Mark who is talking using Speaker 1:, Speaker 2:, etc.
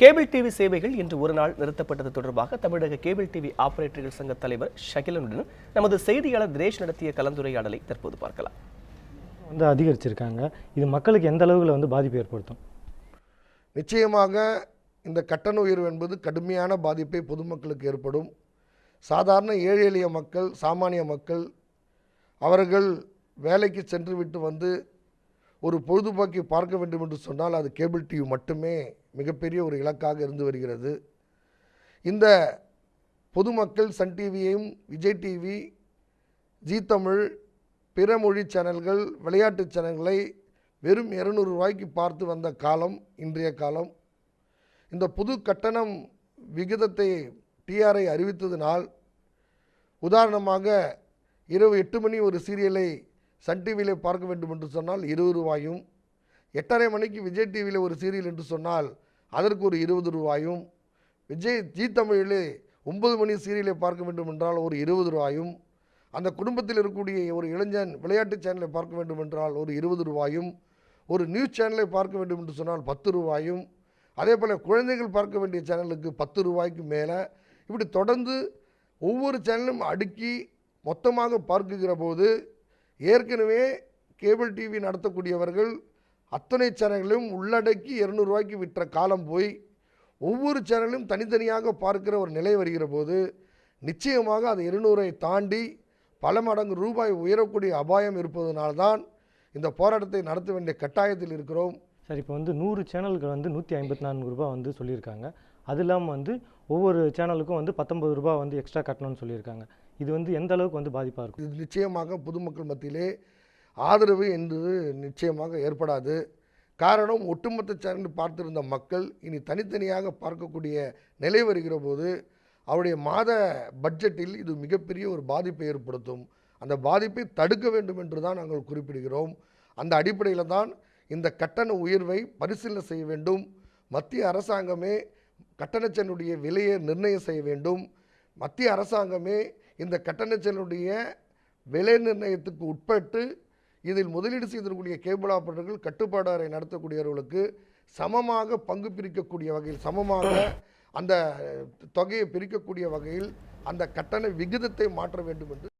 Speaker 1: Cable TV சேவைகள் இன்று ஒரு நாள் நிறுத்தப்பட்டது தொடர்பாக தமிழக கேபிள் டிவி ஆபரேட்டர்கள் சங்க தலைவர் ஷகிலனுடன் நமது செய்தியாளர் தினேஷ் நடத்திய கலந்துரையாடலை தற்போது பார்க்கலாம்.
Speaker 2: வந்து அதிகரிச்சிருக்காங்க. இது மக்களுக்கு எந்த அளவுல வந்து பாதிப்பு ஏற்படுத்தும்?
Speaker 3: நிச்சயமாக இந்த கட்டண உயர்வு என்பது கடுமையான பாதிப்பை பொதுமக்களுக்கு ஏற்படும். சாதாரண ஏழை எளிய மக்கள் சாமானிய மக்கள் அவர்கள் வேலைக்கு சென்று விட்டு வந்து ஒரு பொழுதுபோக்கை பார்க்க வேண்டும் என்று சொன்னால் அது கேபிள் டிவி மட்டுமே மிகப்பெரிய ஒரு இலக்காக இருந்து வருகிறது. இந்த பொதுமக்கள் சன் டிவியையும் விஜய் டிவி ஜீ தமிழ் பிற மொழி சேனல்கள் விளையாட்டு சேனல்களை வெறும் இரநூறு ரூபாய்க்கு பார்த்து வந்த காலம் இன்றைய காலம். இந்த புது கட்டணம் விகிதத்தை டிஆர்ஐ அறிவித்ததினால் உதாரணமாக இரவு எட்டு மணி ஒரு சீரியலை சன் டிவியில் பார்க்க வேண்டும் என்று சொன்னால் இருபது ரூபாயும் எட்டரை மணிக்கு விஜய் டிவியில் ஒரு சீரியல் என்று சொன்னால் அதற்கு ஒரு இருபது ரூபாயும் விஜய் ஜீ தமிழிலே ஒன்பது மணி சீரியலை பார்க்க வேண்டும் என்றால் ஒரு இருபது ரூபாயும் அந்த குடும்பத்தில் இருக்கக்கூடிய ஒரு இளைஞன் விளையாட்டு சேனலை பார்க்க வேண்டும் என்றால் ஒரு இருபது ரூபாயும் ஒரு நியூஸ் சேனலை பார்க்க வேண்டும் என்று சொன்னால் பத்து ரூபாயும் அதே போல் குழந்தைகள் பார்க்க வேண்டிய சேனலுக்கு பத்து ரூபாய்க்கு மேலே இப்படி தொடர்ந்து ஒவ்வொரு சேனலும் அடுக்கி மொத்தமாக பார்க்குகிற போது ஏற்கனவே கேபிள் டிவி நடத்தக்கூடியவர்கள் அத்தனை சேனல்களையும் உள்ளடக்கி இரநூறுவாய்க்கு விற்ற காலம் போய் ஒவ்வொரு சேனலும் தனித்தனியாக பார்க்கிற ஒரு நிலை வருகிற போது நிச்சயமாக அது இருநூறை தாண்டி பல மடங்கு ரூபாய் உயரக்கூடிய அபாயம் இருப்பதனால்தான் இந்த போராட்டத்தை நடத்த வேண்டிய கட்டாயத்தில் இருக்கிறோம்.
Speaker 2: சார் இப்போ வந்து நூறு சேனல்கள் வந்து நூற்றி ஐம்பத்தி நான்கு ரூபாய் வந்து சொல்லியிருக்காங்க. அது இல்லாமல் வந்து ஒவ்வொரு சேனலுக்கும் வந்து பத்தொன்பது ரூபாய் வந்து எக்ஸ்ட்ரா கட்டணும்னு சொல்லியிருக்காங்க. இது வந்து எந்த அளவுக்கு வந்து பாதிப்பாக இருக்கும்?
Speaker 3: இது நிச்சயமாக பொதுமக்கள் மத்தியிலே ஆதரவு என்பது நிச்சயமாக ஏற்படாது. காரணம் ஒட்டுமொத்த சார்ந்து பார்த்திருந்த மக்கள் இனி தனித்தனியாக பார்க்கக்கூடிய நிலை வருகிற போது அவருடைய மாத பட்ஜெட்டில் இது மிகப்பெரிய ஒரு பாதிப்பை ஏற்படுத்தும். அந்த பாதிப்பை தடுக்க வேண்டும் என்று தான் நாங்கள் குறிப்பிடுகிறோம். அந்த அடிப்படையில் தான் இந்த கட்டண உயர்வை பரிசீலனை செய்ய வேண்டும். மத்திய அரசாங்கமே கட்டணச்சனுடைய விலையை நிர்ணயம் செய்ய வேண்டும். மத்திய அரசாங்கமே இந்த கட்டணச்சலுடைய விலை நிர்ணயத்துக்கு உட்பட்டு இதில் முதலீடு செய்திருக்கக்கூடிய கேபிள் ஆபரேட்டர்கள் கட்டுப்பாடு அறை நடத்தக்கூடியவர்களுக்கு சமமாக பங்கு பிரிக்கக்கூடிய வகையில் சமமாக அந்த தொகையை பிரிக்கக்கூடிய வகையில் அந்த கட்டண விகிதத்தை மாற்ற வேண்டும் என்று